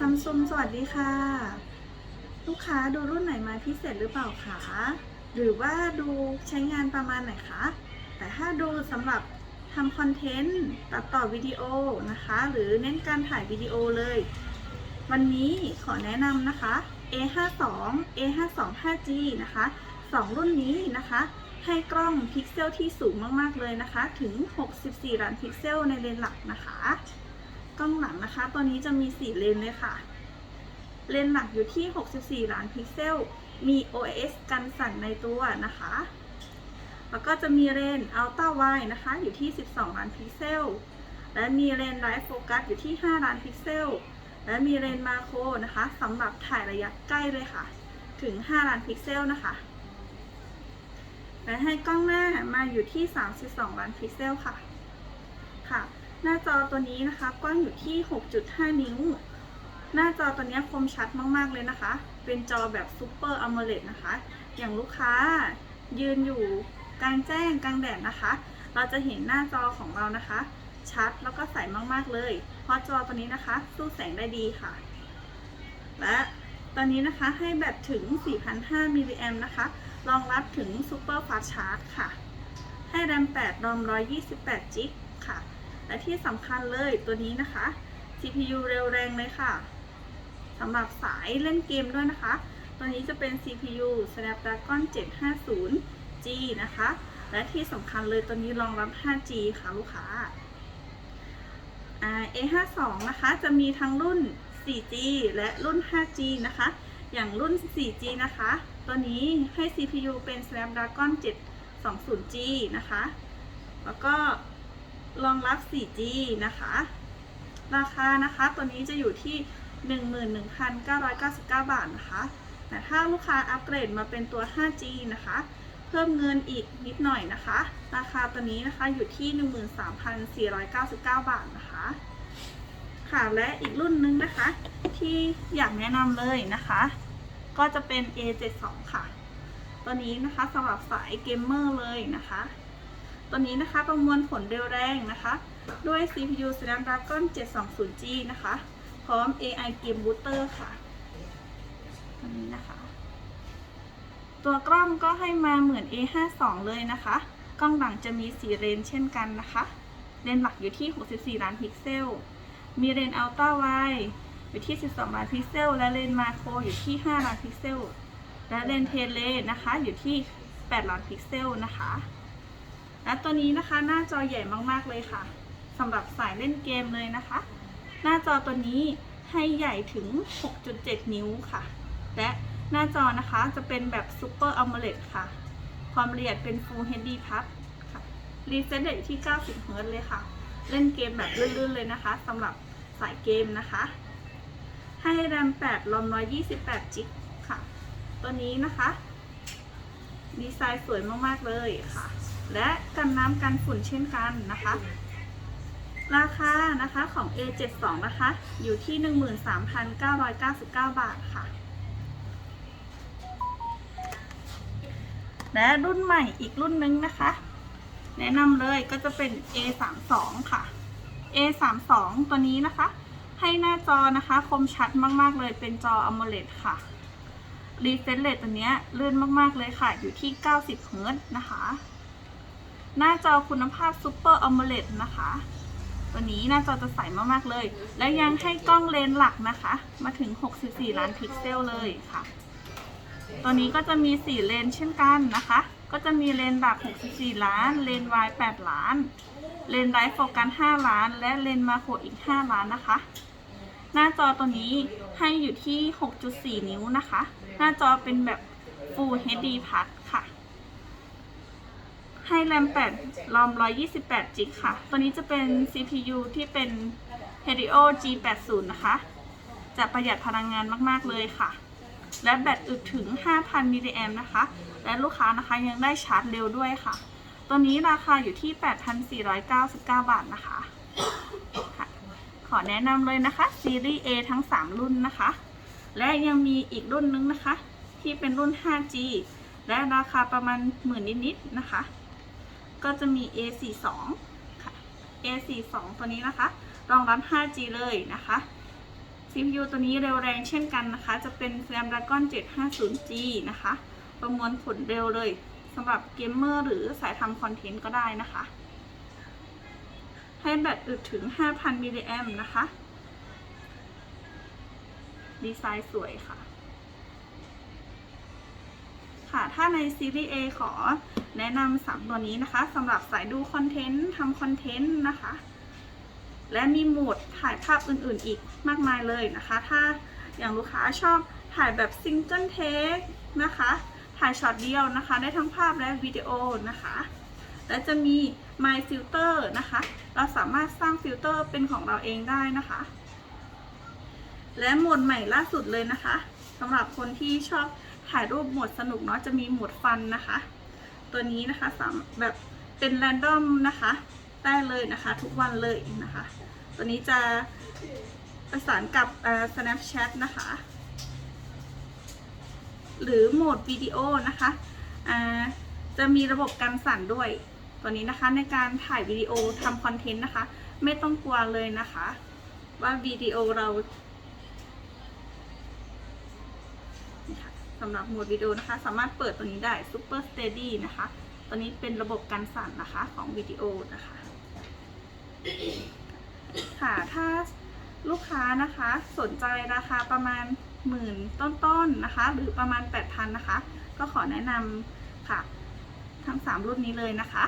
ซัมซุงสวัสดีค่ะ ลูกค้าดูรุ่นไหนมาพิเศษหรือเปล่าคะหรือว่าดูใช้งานประมาณไหนคะแต่ถ้าดูสำหรับทำคอนเทนต์ตัดต่อวิดีโอนะคะ หรือเน้นการถ่ายวิดีโอเลย วันนี้ขอแนะนำนะคะ A52 A52 5G นะคะสองรุ่นนี้นะคะ ให้กล้องพิกเซลที่สูงมาก ๆ เลยนะคะ ถึง 64 ล้านพิกเซลในเลนส์หลักนะคะ กล้องหลังนะคะ ตัวนี้จะมี 4 เลนเลยค่ะ เลนหลักอยู่ที่ 64 ล้านพิกเซล มี OIS กันสั่นในตัวนะคะ แล้วก็จะมีเลน Ultra Wide นะคะ อยู่ที่ 12 ล้านพิกเซล และมีเลน Live Focus อยู่ที่ 5 ล้านพิกเซล และมีเลนส์มาโครนะคะสำหรับถ่ายระยะใกล้เลยค่ะ ถึง 5 ล้านพิกเซลนะคะ และให้กล้องหน้ามาอยู่ที่ 32 ล้านพิกเซลค่ะ ค่ะ หน้าจอตัวนี้นะคะกว้างอยู่ที่ 6.5 นิ้ว หน้าจอตัวนี้คมชัดมากๆเลยนะคะ เป็นจอแบบซูเปอร์อ m o เล d นะคะ อย่างลูกค้ายืนอยู่กลางแจ้งกลางแดดนะคะ เราจะเห็นหน้าจอของเรานะคะ ชัดแล้วก็ใสมากๆเลย เพราะจอตัวนี้นะคะ สู้แสงได้ดีค่ะ และตอนนี้นะคะให้แบตถึง 4,500 มิลลิแอมนะคะ รองรับถึง Super Fast Charge ค่ะ ให้แรม 8 รอม 128 จิกค่ะ และที่สำคัญเลยตัวนี้นะคะ CPU เร็วแรงเลยค่ะสำหรับสายเล่นเกมด้วยนะคะ ตัวนี้จะเป็น CPU Snapdragon 750G นะคะ และที่สำคัญเลยตัวนี้รองรับ 5G ค่ะลูกค้า A52 นะคะจะมีทั้งรุ่น 4G และรุ่น 5G นะคะ อย่างรุ่น 4G นะคะ ตัวนี้ให้ CPU เป็น Snapdragon 720G นะคะ แล้วก็ รองรับ 4G นะคะ ราคานะคะตัวนี้จะอยู่ที่ 11,999 บาทนะคะแต่ถ้าลูกค้าอัปเกรดมาเป็นตัว 5G นะคะ เพิ่มเงินอีกนิดหน่อยนะคะ ราคาตัวนี้นะคะอยู่ที่ 13,499 บาทนะคะ ค่ะและอีกรุ่นนึงนะคะ ที่อยากแนะนำเลยนะคะ ก็จะเป็น A72 ค่ะ ตัวนี้นะคะสำหรับสายเกมเมอร์เลยนะคะ ตัวนี้นะคะประมวลผลเร็วแรงนะคะ ด้วย CPU Snapdragon 720G นะคะ พร้อม AI Game Booster ค่ะ ตัวนี้นะคะ ตัวกล้องก็ให้มาเหมือน A52 เลยนะคะ กล้องหลังจะมี4เลนเช่นกันนะคะ เลนหลักอยู่ที่ 64 ล้านพิกเซล มีเลนอัลตร้าไวอยู่ที่ 12 ล้านพิกเซล และเลนมาโครอยู่ที่ 5 ล้านพิกเซล และเลนเทเลนะคะอยู่ที่ 8 ล้านพิกเซลนะคะ และตัวนี้นะคะหน้าจอใหญ่มากๆเลยค่ะสำหรับสายเล่นเกมเลยนะคะ หน้าจอตัวนี้ให้ใหญ่ถึง 6.7 นิ้วค่ะ และหน้าจอนะคะจะเป็นแบบ Super AMOLED ค่ะ ความละเอียดเป็น Full HD Plus ค่ะรีเฟรชเรทที่ 90เฮิรตซ์เลยค่ะ เล่นเกมแบบลื่นๆเลยนะคะสำหรับสายเกมนะคะ ให้แรม8รอม128จิกค่ะ ตัวนี้นะคะ ดีไซน์สวยมากๆเลยค่ะ และกันน้ำกันฝุ่นเช่นกันนะคะ ราคานะคะของ A72 นะคะ อยู่ที่ 13,999 บาทค่ะ และรุ่นใหม่อีกรุ่นนึงนะคะ แนะนำเลยก็จะเป็น A32 ค่ะ A32 ตัวนี้นะคะ ให้หน้าจอนะคะคมชัดมาก ๆ เลยเป็นจอ AMOLED ค่ะรีเฟรชเรทตัวนี้ลื่นมาก ๆ เลยค่ะ อยู่ที่ 90 เฮิร์ตนะคะ หน้าจอคุณภาพ Super AMOLED นะคะ ตัวนี้หน้าจอจะใสมากๆเลย และยังให้กล้องเลนส์หลักนะคะ มาถึง 64 ล้านพิกเซลเลยค่ะ ตัวนี้ก็จะมี 4 เลนส์เช่นกันนะคะ ก็จะมีเลนส์หลัก64 ล้าน เลนส์วาย8ล้าน เลนส์ไลท์โฟกัส5ล้าน และเลนส์มาโครอีก 5 ล้านนะคะหน้าจอตัวนี้ให้อยู่ที่ 6.4 นิ้วนะคะ หน้าจอเป็นแบบ Full HD Plus ให้แรม8รอม 128 จิกค่ะ ตัวนี้จะเป็น CPU ที่เป็น Helio G80 นะคะ จะประหยัดพลังงานมาก ๆ เลยค่ะ และแบตอึดถึง 5,000 มิลลิแอมนะคะ และลูกค้านะคะยังได้ชาร์จเร็วด้วยค่ะ ตัวนี้ราคาอยู่ที่ 8,499 บาทนะคะ ขอแนะนำเลยนะคะ ซีรีส์ A ทั้ง 3 รุ่นนะคะ และยังมีอีกรุ่นนึงนะคะ ที่เป็นรุ่น 5G และราคาประมาณหมื่นนิดๆนะคะ ก็จะมี A42 ค่ะ A42 ตัวนี้นะคะ รองรับ 5G เลยนะคะ CPU ตัวนี้เร็วแรงเช่นกันนะคะ จะเป็น Snapdragon 750G นะคะ ประมวลผลเร็วเลยสำหรับเกมเมอร์หรือสายทำคอนเทนต์ก็ได้นะคะ ให้แบตอึดถึง 5,000มิลลิแอมนะคะ ดีไซน์สวยค่ะ ค่ะ ถ้าในซีรีส์ A ขอแนะนำสามตัวนี้นะคะสำหรับสายดูคอนเทนต์ทำคอนเทนต์นะคะ และมีโหมดถ่ายภาพอื่นๆอีกมากมายเลยนะคะ ถ้าอย่างลูกค้าชอบถ่ายแบบซิงเกิลเทคนะคะ ถ่ายช็อตเดียวนะคะ ได้ทั้งภาพและวิดีโอนะคะ และจะมี My Filter นะคะ เราสามารถสร้างฟิลเตอร์เป็นของเราเองได้นะคะ และโหมดใหม่ล่าสุดเลยนะคะสำหรับคนที่ชอบ ถ่ายรูปหมดสนุกเนาะจะมีหมดฟันนะคะ ตัวนี้นะคะสามแบบเป็นแรนดอมนะคะ ได้เลยนะคะทุกวันเลยนะคะ ตัวนี้จะประสานกับเอ่อ Snapchat นะคะ หรือโหมดวิดีโอนะคะอ่าจะมีระบบการสั่นด้วย ตัวนี้นะคะในการถ่ายวิดีโอทำคอนเทนต์นะคะ ไม่ต้องกลัวเลยนะคะ ว่าวิดีโอเรา สำหรับโหมดวิดีโอนะคะ สามารถเปิดตัวนี้ได้ Super Steady นะคะ ตัวนี้เป็นระบบการสั่นนะคะของวิดีโอนะคะ ค่ะ ถ้าลูกค้านะคะสนใจราคาประมาณหมื่นต้นๆนะคะ หรือประมาณ 8,000 นะคะ ก็ขอแนะนำค่ะ ทั้ง 3 รุ่นนี้เลยนะคะ